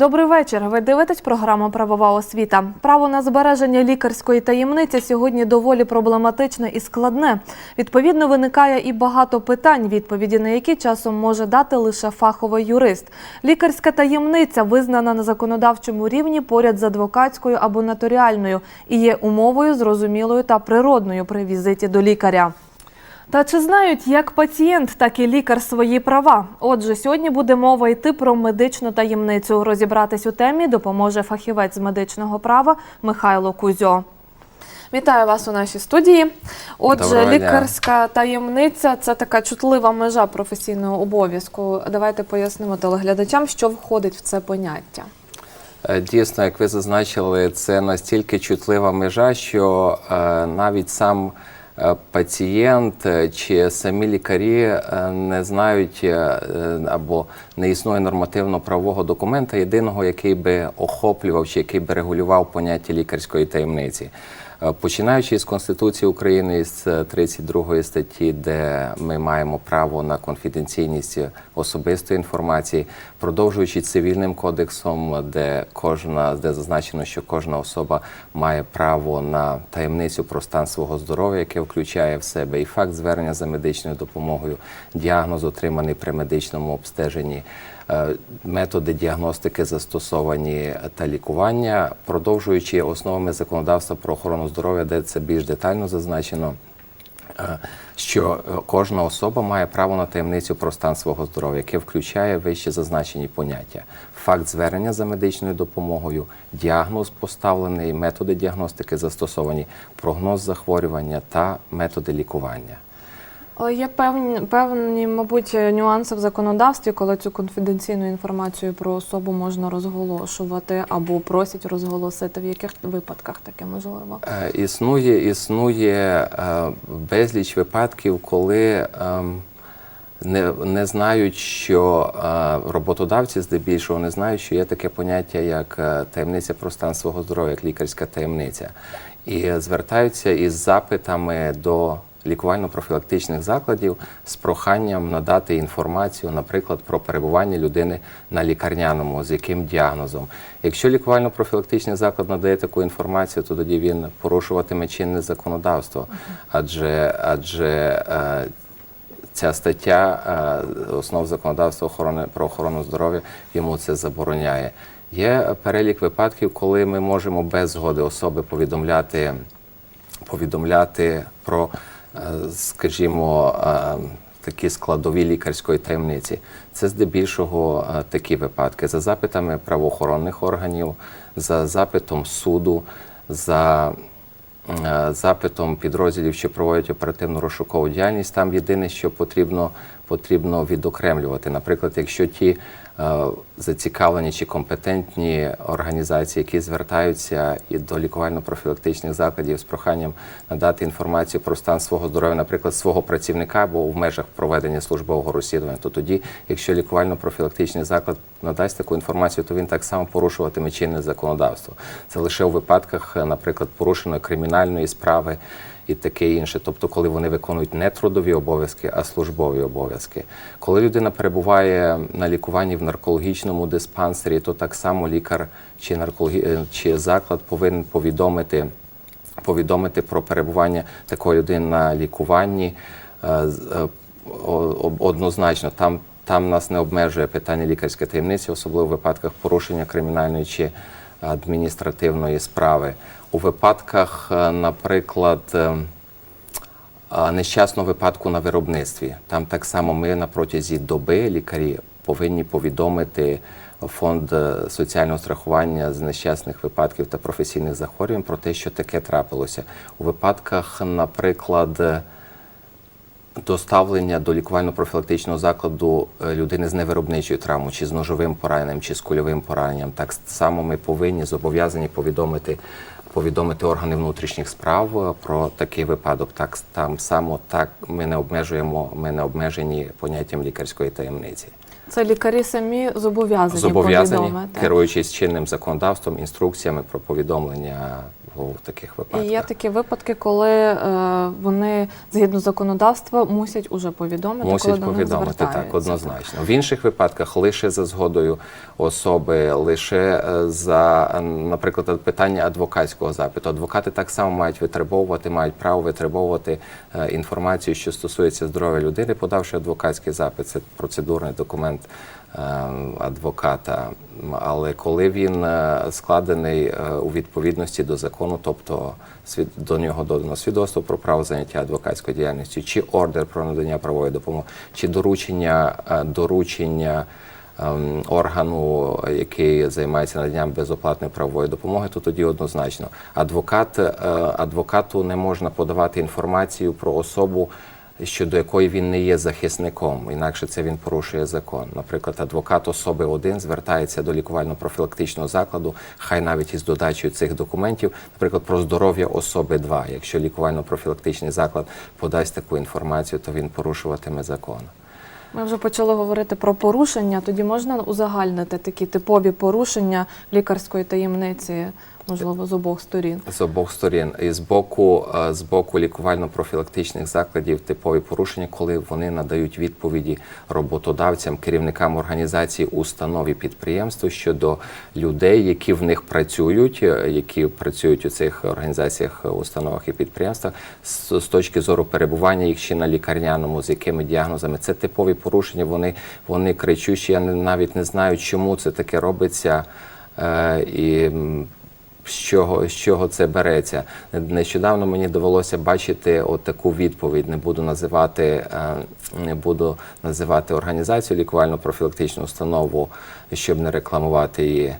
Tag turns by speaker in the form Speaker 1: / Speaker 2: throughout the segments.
Speaker 1: Добрий вечір. Ви дивитесь програму Правова освіта. Право на збереження лікарської таємниці сьогодні доволі проблематичне і складне. Відповідно, виникає і багато питань, відповіді на які часом може дати лише фаховий юрист. Лікарська таємниця визнана на законодавчому рівні поряд з адвокатською або нотаріальною і є умовою зрозумілою та природною при візиті до лікаря. Та чи знають як пацієнт, так і лікар свої права? Отже, сьогодні буде мова йти про медичну таємницю. Розібратись у темі допоможе фахівець з медичного права Михайло Кузьо. Вітаю вас у нашій студії. Отже,
Speaker 2: Доброго дня.
Speaker 1: лікарська таємниця це така чутлива межа професійного обов'язку. Давайте пояснимо телеглядачам, що входить в це поняття.
Speaker 2: Е, Дійсно, як ви зазначили, це настільки чутлива межа, що е, навіть сам пацієнт е, чи самі лікарі е, не знають е, е, або не існує нормативно-правового документа єдиного, який би охоплював чи який би регулював поняття лікарської таємниці. Е, Починаючи з Конституції України з 32 статті, де ми маємо право на конфіденційність особистої інформації, продовжуючи цивільним кодексом, де кожна де зазначено, що кожна особа має право на таємницю про стан свого здоров'я, яке включає в себе і факт звернення за медичною допомогою, діагноз отриманий при медичному обстеженні. Е, Методи діагностики застосовані та лікування, продовжуючи основами законодавства про охорону здоров'я, де це більш детально зазначено, е, що кожна особа має право на таємницю про стан свого здоров'я, яке включає вище зазначені поняття: факт звернення за медичною допомогою, діагноз поставлений, методи діагностики застосовані, прогноз захворювання та методи лікування.
Speaker 1: Є певні, певні, мабуть, нюанси в законодавстві, коли цю конфіденційну інформацію про особу можна розголошувати або просять розголосити. В яких випадках таке можливо?
Speaker 2: Е, Існує, існує е, безліч випадків, коли ем, не, не знають, що е, роботодавці здебільшого не знають, що є таке поняття, як таємниця про стан свого здоров'я, як лікарська таємниця, і звертаються із запитами до лікувально-профілактичних закладів з проханням надати інформацію, наприклад, про перебування людини на лікарняному, з яким діагнозом. Якщо лікувально-профілактичний заклад надає таку інформацію, то тоді він порушуватиме чинне законодавство, адже адже е, ця стаття е, основ законодавства охорони про охорону здоров'я йому це забороняє. Є перелік випадків, коли ми можемо без згоди особи повідомляти, повідомляти про, скажімо, е, такі складові лікарської таємниці. Це здебільшого е, такі випадки за запитами правоохоронних органів, за запитом суду, за е, запитом підрозділів, що проводять оперативну розшукову діяльність. Там єдине, що потрібно, потрібно відокремлювати. Наприклад, якщо ті е, зацікавлені чи компетентні організації, які звертаються і до лікувально-профілактичних закладів з проханням надати інформацію про стан свого здоров'я, наприклад, свого працівника або в межах проведення службового розслідування, то тоді, якщо лікувально-профілактичний заклад надасть таку інформацію, то він так само порушуватиме чинне законодавство. Це лише у випадках, е, наприклад, порушеної кримінальної справи і таке інше. Тобто, коли вони виконують не трудові обов'язки, а службові обов'язки. Коли людина перебуває на лікуванні в наркологічному диспансері, то так само лікар чи наркологі... е, чи заклад повинен повідомити. Повідомити про перебування такої людини на лікуванні е, е, однозначно. Там, там нас не обмежує питання лікарської таємниці, особливо в випадках порушення кримінальної чи адміністративної справи. У випадках, е, наприклад, е, нещасного випадку на виробництві. Там так само ми на протязі доби лікарі повинні повідомити фонд е, соціального страхування з нещасних випадків та професійних захворювань про те, що таке трапилося. У випадках, наприклад, доставлення до лікувально-профілактичного закладу е, людини з невиробничою травмою, чи з ножовим пораненням, чи з кульовим пораненням. Так само ми повинні зобов'язані повідомити. Повідомити органи внутрішніх справ е, про такий випадок. Так там само так ми не обмежуємо, ми не обмежені поняттям лікарської таємниці.
Speaker 1: Це лікарі самі зобов'язані
Speaker 2: Зобов'язані, керуючись чинним законодавством, інструкціями про повідомлення в таких
Speaker 1: І
Speaker 2: випадках.
Speaker 1: є такі випадки, коли е, вони згідно законодавства мусять уже повідомити, коли
Speaker 2: Мусять
Speaker 1: до них
Speaker 2: повідомити так, однозначно. В інших випадках лише за згодою особи, лише е, за, наприклад, питання адвокатського запиту. Адвокати так само мають витребовувати, мають право витребовувати е, інформацію, що стосується здоров'я людини, подавши адвокатський запит. Це процедурний документ адвоката. Але коли він е, складений е, у відповідності до закону, тобто до нього додано свідоцтво про право заняття адвокатською діяльністю, чи ордер про надання правової допомоги, чи доручення, е, доручення ем, органу, який займається наданням безоплатної правової допомоги, то тоді однозначно адвокат, е, адвокату не можна подавати інформацію про особу. Щодо якої він не є захисником, інакше це він порушує закон. Наприклад, адвокат особи один звертається до лікувально-профілактичного закладу, хай навіть із додачею цих документів, наприклад, про здоров'я особи 2. Якщо лікувально-профілактичний заклад подасть таку інформацію, то він порушуватиме закон.
Speaker 1: Ми вже почали говорити про порушення. Тоді можна узагальнити такі типові порушення лікарської таємниці, можливо, з обох сторін.
Speaker 2: З обох сторін і з боку е, з боку лікувально-профілактичних закладів типові порушення, коли вони надають відповіді роботодавцям, керівникам організації, і підприємств щодо людей, які в них працюють, е, які працюють у цих організаціях, е, установах і підприємствах, з, з точки зору перебування їх ще на лікарняному, з якими діагнозами. Це типові порушення. Вони вони кричущі. Я навіть не знаю, чому це таке робиться. І з чого, з чого це береться. Нещодавно мені довелося бачити от таку відповідь. Не буду називати, е, не буду називати організацію лікувально-профілактичну установу, щоб не рекламувати її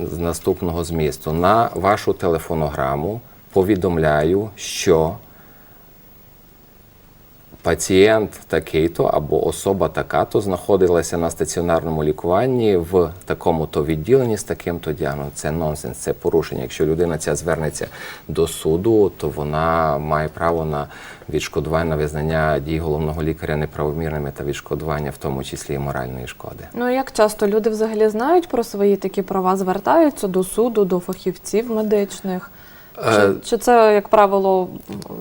Speaker 2: з наступного змісту. На вашу телефонограму повідомляю, що пацієнт такий-то або особа така-то знаходилася на стаціонарному лікуванні в такому-то відділенні з таким-то діагнозом. Це нонсенс, це порушення. Якщо людина ця звернеться до суду, то вона має право на відшкодування на визнання дій головного лікаря неправомірними та відшкодування, в тому числі і моральної шкоди.
Speaker 1: Ну як часто люди взагалі знають про свої такі права, звертаються до суду, до фахівців медичних? Чи,
Speaker 2: Е,
Speaker 1: чи це, як правило,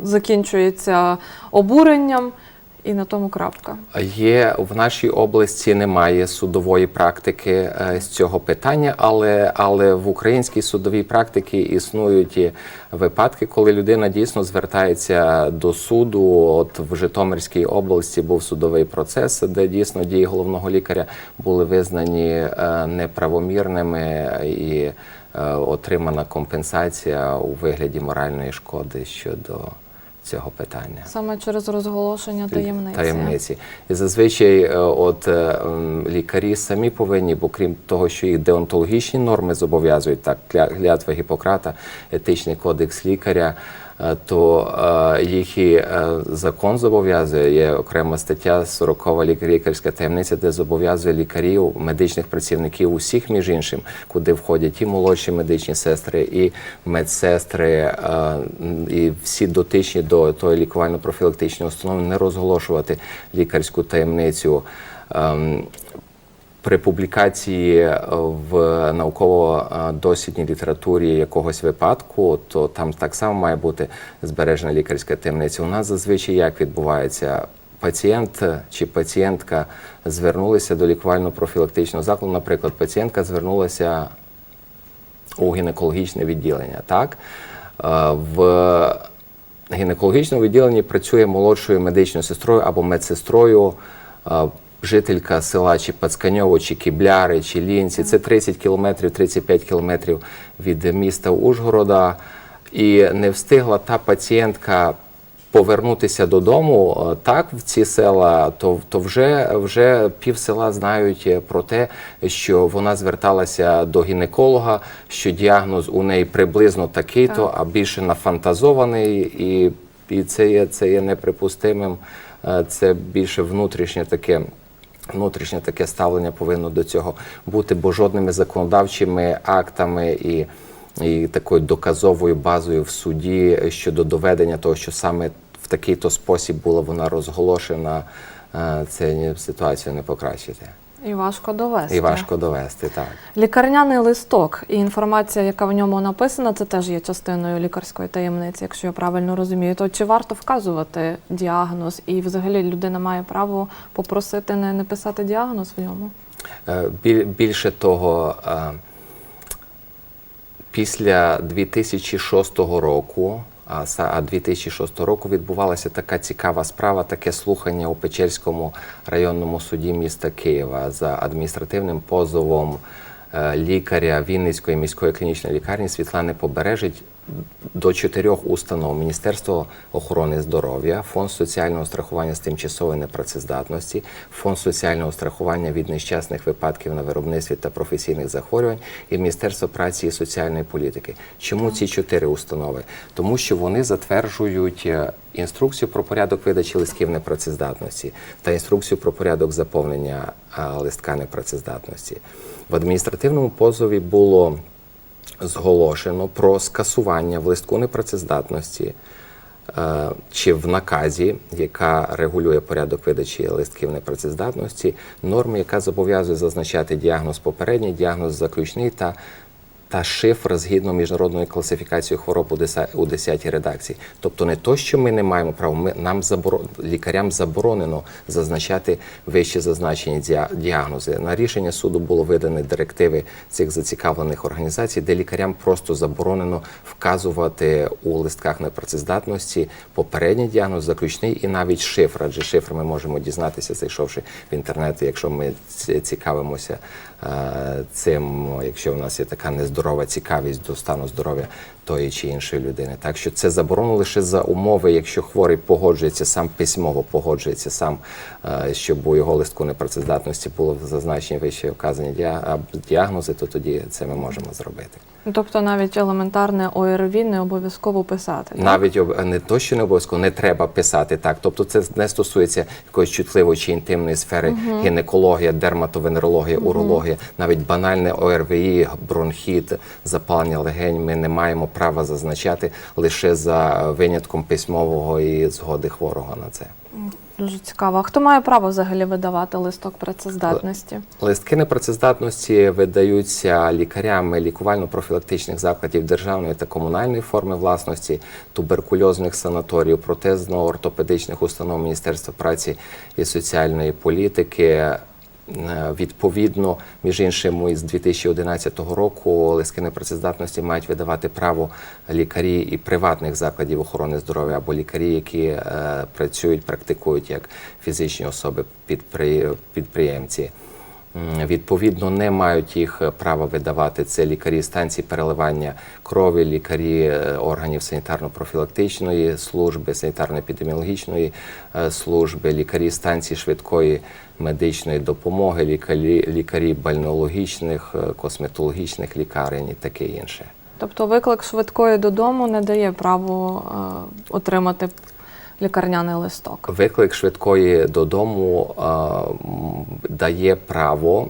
Speaker 1: закінчується обуренням і на тому крапка?
Speaker 2: Є в нашій області немає судової практики е, з цього питання, але, але в українській судовій практиці існують і випадки, коли людина дійсно звертається до суду. От в Житомирській області був судовий процес, де дійсно дії головного лікаря були визнані е, неправомірними і отримана компенсація у вигляді моральної шкоди щодо цього питання
Speaker 1: Саме через розголошення таємниці.
Speaker 2: таємниці. І зазвичай е, от е, лікарі самі повинні, бо крім того, що їх деонтологічні норми зобов'язують, так, кля- клятва Гіппократа, етичний кодекс лікаря, е, то е, їх е, закон зобов'язує. Є окрема стаття 40 лік- лікарська таємниця, де зобов'язує лікарів, медичних працівників усіх, між іншим, куди входять і молодші медичні сестри, і медсестри, е, і всі дотичні до тої лікувально-профілактичної установи, не розголошувати лікарську таємницю. При публікації е, в науково-дослідній літературі якогось випадку, то там так само має бути збережена лікарська таємниця. У нас зазвичай як відбувається? Пацієнт чи пацієнтка звернулися до лікувально-профілактичного закладу. Наприклад, пацієнтка звернулася у гінекологічне відділення. Так? Е, В гінекологічному відділенні працює молодшою медичною сестрою або медсестрою. Жителька села чи Пацканьово, чи Кібляри, чи Лінці. Це 30 кілометрів, 35 кілометрів від міста Ужгорода. І не встигла та пацієнтка повернутися додому е, так в ці села, то, то вже, вже пів села знають е, про те, що вона зверталася до гінеколога, що діагноз у неї приблизно такий-то,
Speaker 1: Так.
Speaker 2: а більше нафантазований, і, і це є, це є неприпустимим. Е, Це більше внутрішнє таке. Внутрішнє таке ставлення повинно до цього бути, бо жодними законодавчими актами і, і такою доказовою базою в суді щодо доведення того, що саме в такий-то спосіб була вона розголошена, е, це ні- ситуацію не покращити.
Speaker 1: І важко довести.
Speaker 2: І важко довести, так.
Speaker 1: Лікарняний листок і інформація, яка в ньому написана, це теж є частиною лікарської таємниці, якщо я правильно розумію. То чи варто вказувати діагноз, і взагалі людина має право попросити не, не писати діагноз в ньому?
Speaker 2: Е, біль- Більше того, е, після 2006 року, 2006 року відбувалася така цікава справа, таке слухання у Печерському районному суді міста Києва за адміністративним позовом е, лікаря Вінницької міської клінічної лікарні Світлани Побережить до чотирьох установ: Міністерство охорони здоров'я, Фонд соціального страхування з тимчасової непрацездатності, Фонд соціального страхування від нещасних випадків на виробництві та професійних захворювань і Міністерство праці і соціальної політики. Чому ці чотири установи? Тому що вони затверджують е, інструкцію про порядок видачі листків непрацездатності та інструкцію про порядок заповнення е, листка непрацездатності. В адміністративному позові було зголошено про скасування в листку непрацездатності е, чи в наказі, яка регулює порядок видачі листків непрацездатності, норми, яка зобов'язує зазначати діагноз попередній, діагноз заключний та та шифр згідно міжнародної класифікації хвороб у 10 у 10 редакції. Тобто не то, що ми не маємо права, ми нам заборо, лікарям заборонено зазначати вище зазначені діагнози. На рішення суду було видані директиви цих зацікавлених організацій, де лікарям просто заборонено вказувати у листках непрацездатності попередній діагноз, заключний і навіть шифр. Адже шифр ми можемо дізнатися, зайшовши в інтернет, якщо ми цікавимося цим, якщо в нас є така нездорова цікавість до стану здоров'я тої чи іншої людини. Так що це заборонено лише за умови, якщо хворий погоджується сам письмово погоджується сам, е, щоб у його листку непрацездатності було зазначені вище вказані діа- діагнози, то тоді це ми можемо зробити.
Speaker 1: Ну, Тобто навіть елементарне ОРВІ не обов'язково писати. так?
Speaker 2: Навіть не то, що не обов'язково, не треба писати так. Тобто, це не стосується якоїсь чутливої чи інтимної сфери, гінекологія, дерматовенерологія, урологія, навіть банальне ОРВІ, бронхіт, запалення легень. Ми не маємо права зазначати лише за винятком письмового і згоди хворого на це.
Speaker 1: Дуже цікаво. Хто має право взагалі видавати листок працездатності?
Speaker 2: Листки непрацездатності видаються лікарями лікувально-профілактичних закладів державної та комунальної форми власності, туберкульозних санаторіїв, протезно-ортопедичних установ Міністерства праці і соціальної політики. Е, Відповідно, між іншим, із 2011 року листки непрацездатності мають видавати право лікарі і приватних закладів охорони здоров'я або лікарі, які е, працюють, практикують як фізичні особи підпри- підприємці. Відповідно, не мають їх е, права видавати це лікарі станції переливання крові, лікарі е, органів санітарно-профілактичної служби, санітарно-епідеміологічної е, служби, лікарі станції швидкої медичної допомоги, лікарі, лікарі бальнеологічних, косметологічних лікарень і таке інше.
Speaker 1: Тобто виклик швидкої додому не дає право е, отримати лікарняний листок.
Speaker 2: Виклик швидкої додому е, дає право,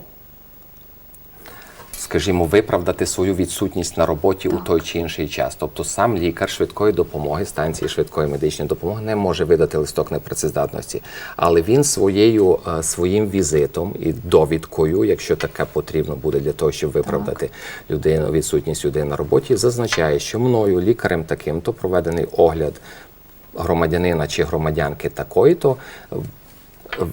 Speaker 2: скажімо, виправдати свою відсутність на роботі у той чи інший час. Тобто сам лікар швидкої допомоги, станції швидкої медичної допомоги не може видати листок непрацездатності, але він своєю е, своїм візитом і довідкою, якщо таке потрібно буде для того, щоб виправдати людину, відсутність людини на роботі, зазначає, що мною лікарем таким то проведений огляд громадянина чи громадянки такої, то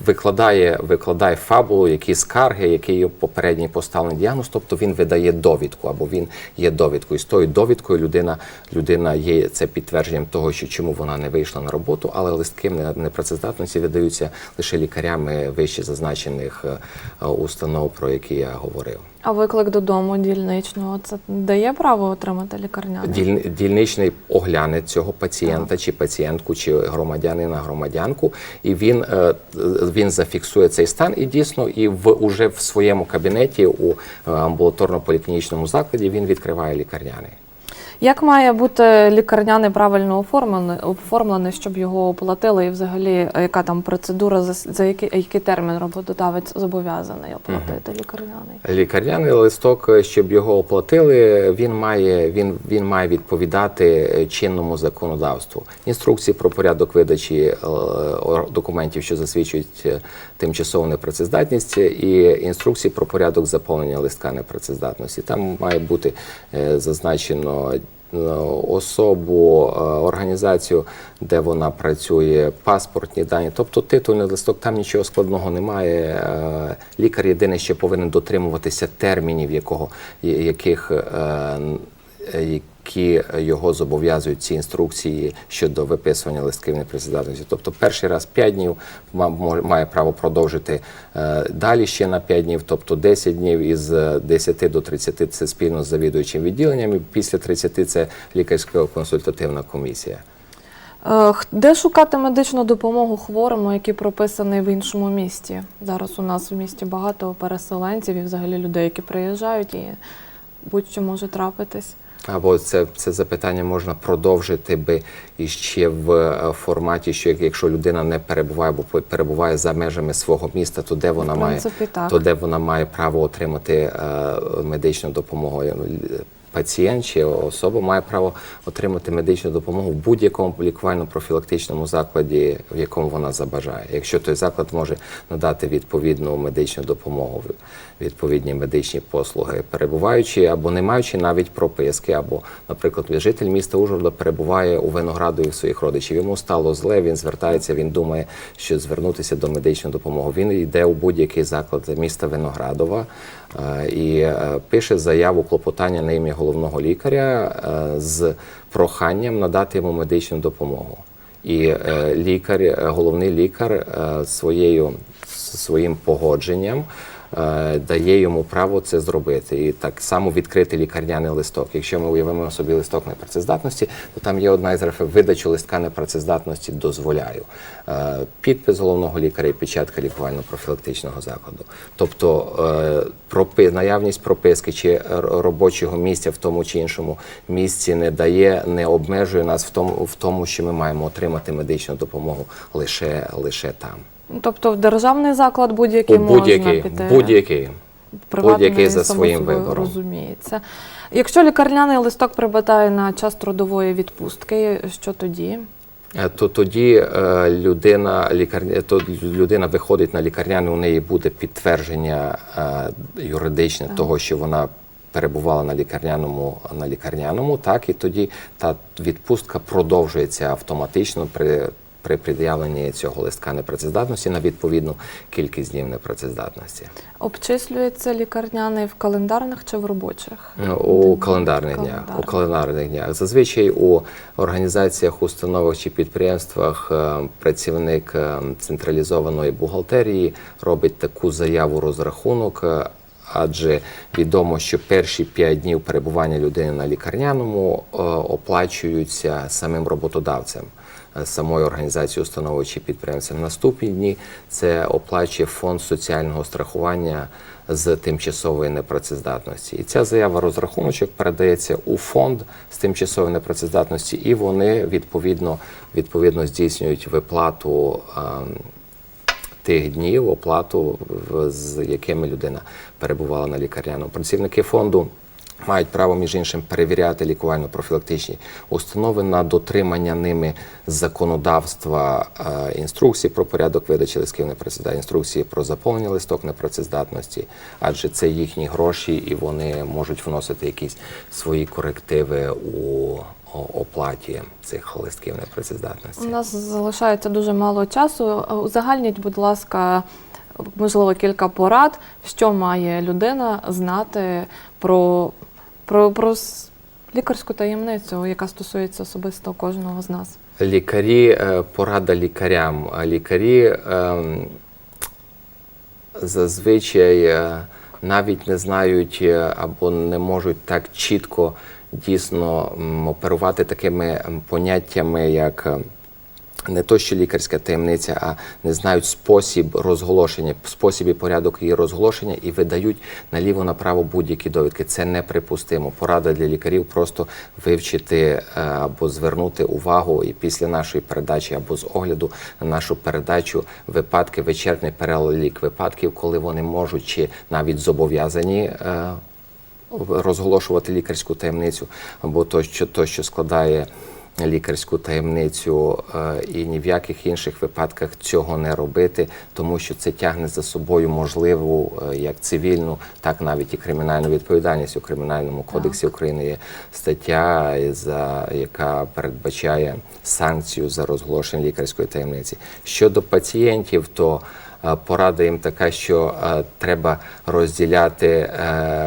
Speaker 2: викладає, викладає фабулу, які скарги, який попередній поставлений діагноз, тобто він видає довідку або він є довідкою. З тою довідкою людина, людина є це підтвердженням того, що чому вона не вийшла на роботу, але листки не- непрацездатності видаються лише лікарями вище зазначених е, установ, про які я говорив.
Speaker 1: А виклик додому дільничного це дає право отримати лікарняний?
Speaker 2: Діль- дільничний огляне цього пацієнта чи пацієнтку, чи громадянина, громадянку, і він, е, він зафіксує цей стан і дійсно і в уже в своєму кабінеті у е, амбулаторно-поліклінічному закладі він відкриває лікарняний.
Speaker 1: Як має бути лікарняний правильно оформлений, оформлений, щоб його оплатили, і взагалі е, яка там процедура, за, за який, який термін роботодавець зобов'язаний оплатити лікарняний?
Speaker 2: Лікарняний листок, е, щоб його оплатили, він має, він, він має відповідати е, чинному законодавству. Інструкції про порядок видачі документів, що засвідчують тимчасову непрацездатність, і інструкції про порядок заповнення листка непрацездатності. Там має бути зазначено. Е, Особу, е, організацію, де вона працює, паспортні дані, тобто титульний листок, там нічого складного немає. Е, Лікар єдине, що повинен дотримуватися термінів, якого, яких, які його зобов'язують ці інструкції щодо виписування листків непрацездатності. Тобто перший раз 5 днів має право продовжити е, далі ще на 5 днів, тобто 10 днів із е, 10 до 30 це спільно з завідуючим відділенням, і після 30 це лікарська консультативна комісія.
Speaker 1: Е, Де шукати медичну допомогу хворому, який прописаний в іншому місті? Зараз у нас в місті багато переселенців і взагалі людей, які приїжджають, і будь-що може трапитись.
Speaker 2: Або це, це запитання можна продовжити би іще в е, форматі, що як- якщо людина не перебуває або по- перебуває за межами свого міста, то де вона
Speaker 1: принципі,
Speaker 2: має
Speaker 1: так.
Speaker 2: то де вона має право отримати е, медичну допомогу. Пацієнт чи особа має право отримати медичну допомогу в будь-якому лікувально-профілактичному закладі, в якому вона забажає. Якщо той заклад може надати відповідну медичну допомогу, відповідні медичні послуги, перебуваючи або не маючи навіть прописки, або, наприклад, житель міста Ужгорода перебуває у Виноградові своїх родичів. Йому стало зле, він звертається, він думає, що звернутися до медичної допомоги. Він йде у будь-який заклад міста Виноградова і е, пише заяву клопотання на ім'я головного лікаря е, з проханням надати йому медичну допомогу. І е, лікар, е, головний лікар е, своєю своїм погодженням е, дає йому право це зробити. І так само відкрити лікарняний листок. Якщо ми уявимо собі листок непрацездатності, то там є одна із референцій. видачу листка непрацездатності дозволяю. Е, Підпис головного лікаря і печатка лікувально-профілактичного закладу. Тобто е, наявність прописки чи робочого місця в тому чи іншому місці не дає, не обмежує нас в тому, в тому, що ми маємо отримати медичну допомогу лише, лише там.
Speaker 1: Тобто в державний заклад будь-який можна
Speaker 2: будь-який,
Speaker 1: піти.
Speaker 2: будь-який. Будь-який за своїм вибором.
Speaker 1: розуміється. Якщо лікарняний листок припадає на час трудової відпустки, що тоді?
Speaker 2: Е, То тоді е, людина лікарня, то людина виходить на лікарняне, у неї буде підтвердження е, юридичне того, що вона перебувала на лікарняному на лікарняному, так і тоді та відпустка продовжується автоматично при. При пред'явленні цього листка непрацездатності на відповідну кількість днів непрацездатності
Speaker 1: Обчислюється лікарняний в календарних чи в робочих?
Speaker 2: У календарних днях. У
Speaker 1: Календарних.
Speaker 2: днях. Зазвичай у організаціях, установах чи підприємствах е, працівник е, централізованої бухгалтерії робить таку заяву розрахунок. е, Адже відомо, що перші 5 днів перебування людини на лікарняному оплачуються самим роботодавцем, самою організацією, установою чи підприємцем. Наступні дні це оплачує фонд соціального страхування з тимчасової непрацездатності. І ця заява розрахуночок передається у фонд з тимчасової непрацездатності, і вони відповідно, відповідно здійснюють виплату. ем, Тих днів оплату, з якими людина перебувала на лікарняному. Працівники фонду мають право, між іншим, перевіряти лікувально-профілактичні установи на дотримання ними законодавства е, інструкції про порядок видачі листків непрацездатності, інструкції про заповнення листок непрацездатності, адже це їхні гроші, і вони можуть вносити якісь свої корективи у оплаті цих листків непрацездатності.
Speaker 1: У нас залишається дуже мало часу. Узагальніть, будь ласка, можливо, кілька порад, що має людина знати про, про, про лікарську таємницю, яка стосується особисто кожного з нас.
Speaker 2: Лікарі, е, порада лікарям. Лікарі ем, зазвичай е, навіть не знають е, або не можуть так чітко дійсно оперувати такими поняттями, як е, не то, що лікарська таємниця, а не знають спосіб розголошення, спосіб і порядок її розголошення і видають наліво направо будь-які довідки. Це неприпустимо. Порада для лікарів просто вивчити е, або звернути увагу і після нашої передачі або з огляду на нашу передачу випадки, вичерпний перелік випадків, коли вони можуть чи навіть зобов'язані. е, розголошувати лікарську таємницю, або то, що, то, що складає лікарську таємницю, е, і ні в яких інших випадках цього не робити, тому що це тягне за собою можливу е, як цивільну, так навіть і кримінальну відповідальність у кримінальному кодексі України є стаття, за яка передбачає санкцію за розголошення лікарської таємниці. Щодо пацієнтів, то Е, Порада їм така, що треба розділяти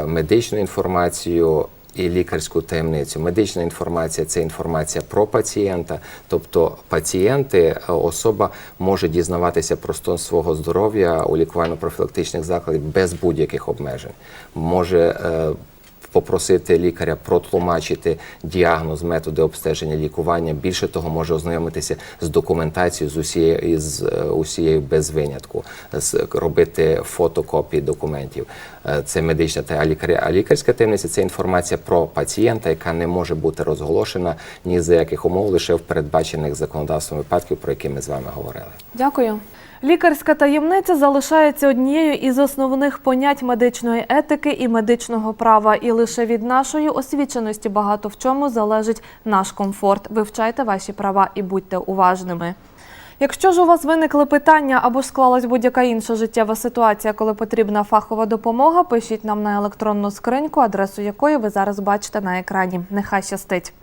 Speaker 2: медичну інформацію і лікарську таємницю. Медична інформація це інформація про пацієнта, тобто пацієнти, е, особа може дізнаватися про стан свого здоров'я у лікувально-профілактичних закладах без будь-яких обмежень. Може е, попросити лікаря протлумачити діагноз, методи обстеження лікування. Більше того, може ознайомитися з документацією з усією з е, усією без винятку, робити фотокопії документів. Е, Це медична та лікаря. А лікарська таємниця це інформація про пацієнта, яка не може бути розголошена ні за яких умов, лише в передбачених законодавством випадків, про які ми з вами говорили.
Speaker 1: Дякую. Лікарська таємниця залишається однією із основних понять медичної етики і медичного права, і лише від нашої освіченості багато в чому залежить наш комфорт. Вивчайте ваші права і будьте уважними. Якщо ж у вас виникли питання або ж склалась будь-яка інша життєва ситуація, коли потрібна фахова допомога, пишіть нам на електронну скриньку, адресу якої ви зараз бачите на екрані. Нехай щастить.